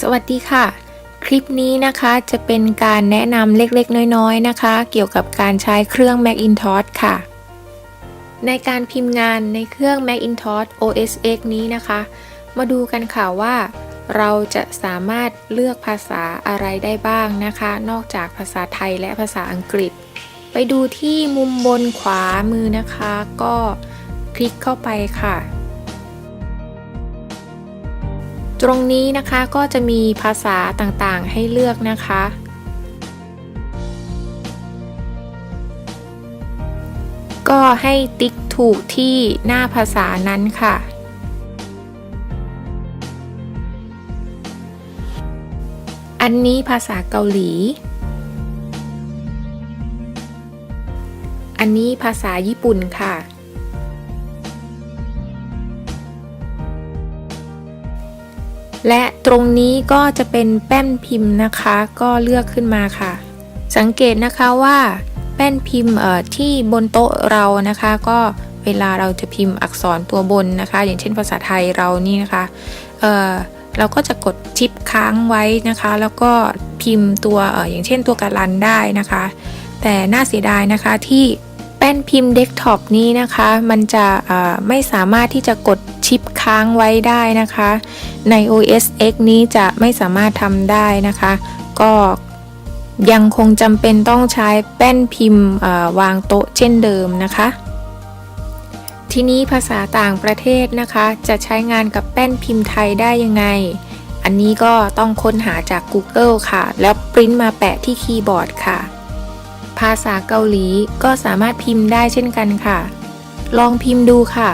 สวัสดีค่ะ คลิปนี้นะคะจะเป็นการแนะนำเล็กๆ น้อยๆ นะคะ เกี่ยวกับการใช้เครื่อง Macintosh ค่ะ ในการพิมพ์งานในเครื่อง Macintosh OS X นี้นะคะ มาดูกันค่ะว่า เราจะสามารถเลือกภาษาอะไรได้บ้างนะคะ นอกจากภาษาไทยและภาษาอังกฤษ ไปดูที่มุมบนขวามือนะคะ ก็คลิกเข้าไปค่ะ ตรงนี้นะคะก็จะมีภาษาต่างๆให้เลือกนะคะ ก็ให้ติ๊กถูกที่หน้าภาษานั้นค่ะ อันนี้ภาษาเกาหลี อันนี้ภาษาญี่ปุ่นค่ะ และตรงนี้ก็จะเป็นแป้นพิมพ์นะคะ ก็เลือกขึ้นมาค่ะ สังเกตนะคะว่าแป้นพิมพ์เอ่อที่บนโต๊ะเรานะคะก็เวลาเราจะพิมพ์อักษรตัวบนนะคะ อย่างเช่นภาษาไทยเรานี่นะคะเออเราก็จะกดชิปค้างไว้นะคะ แล้วก็พิมพ์ตัวเอ่ออย่างเช่นตัวการันได้นะคะ แต่น่าเสียดายนะคะที่แป้นพิมพ์เดสก์ท็อปนี้นะคะ มันจะเอ่อไม่สามารถที่จะกด ค้างไว้ได้นะคะ ใน OS X นี้จะไม่สามารถทำได้นะคะ ก็ยังคงจำเป็นต้องใช้แป้นพิมพ์วางโต๊ะเช่นเดิมนะคะ ทีนี้ภาษาต่างประเทศนะคะ จะใช้งานกับแป้นพิมพ์ไทยได้ยังไง อันนี้ก็ต้องค้นหาจาก Google ค่ะ แล้วปริ้นมาแปะที่คีย์บอร์ดค่ะ ภาษาเกาหลีก็สามารถพิมพ์ได้เช่นกันค่ะ ลองพิมพ์ดูค่ะ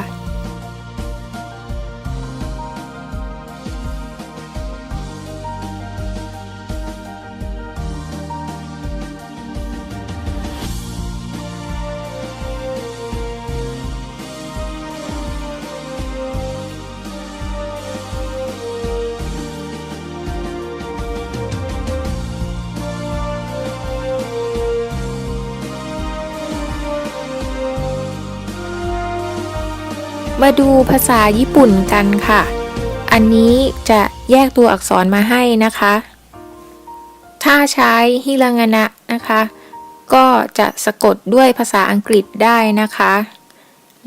มาดูภาษาญี่ปุ่นกันค่ะ อันนี้จะแยกตัวอักษรมาให้นะคะ ถ้าใช้ฮิรางานะนะคะ ก็จะสะกดด้วยภาษาอังกฤษได้นะคะ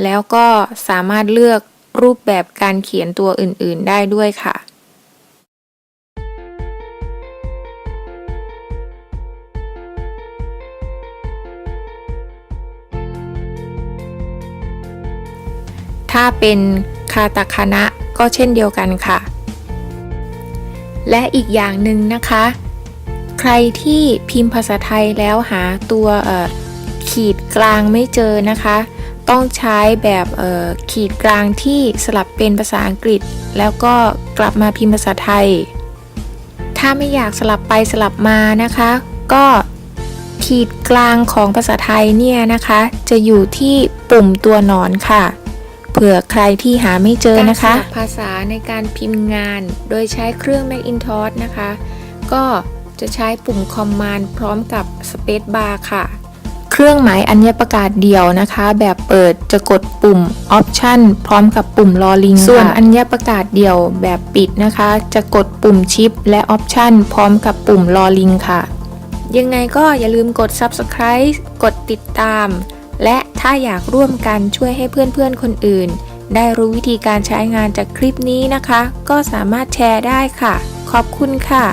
แล้วก็สามารถเลือกรูปแบบการเขียนตัวอื่นๆได้ด้วยค่ะ ถ้าเป็นคาตาคานะก็เช่นเดียวกันค่ะ และอีกอย่างหนึ่งนะคะ ใครที่พิมพ์ภาษาไทยแล้วหาตัวขีดกลางไม่เจอนะคะ ต้องใช้แบบขีดกลางที่สลับเป็นภาษาอังกฤษ แล้วก็กลับมาพิมพ์ภาษาไทย ถ้าไม่อยากสลับไปสลับมานะคะ ก็ขีดกลางของภาษาไทยเนี่ยนะคะ จะอยู่ที่ปุ่มตัวหนอนค่ะ เผื่อใครที่หาไม่เจอนะคะ ภาษาในการพิมพ์งาน โดยใช้เครื่อง Macintosh นะคะ ก็จะใช้ปุ่ม Command พร้อมกับ Space Bar ค่ะ เครื่องหมายอัญญประกาศเดี่ยวนะคะ แบบเปิดจะกดปุ่ม Option พร้อมกับปุ่มลอลิงส่วนอัญญประกาศเดี่ยวแบบปิดนะคะ จะกดปุ่มชิปและ Option พร้อมกับปุ่มลอลิงค่ะ ยังไงก็อย่าลืมกด Subscribe กดติดตาม และถ้าอยากร่วมกันช่วยให้เพื่อนๆคนอื่น ได้รู้วิธีการใช้งานจากคลิปนี้นะคะ ก็สามารถแชร์ได้ค่ะ ขอบคุณค่ะ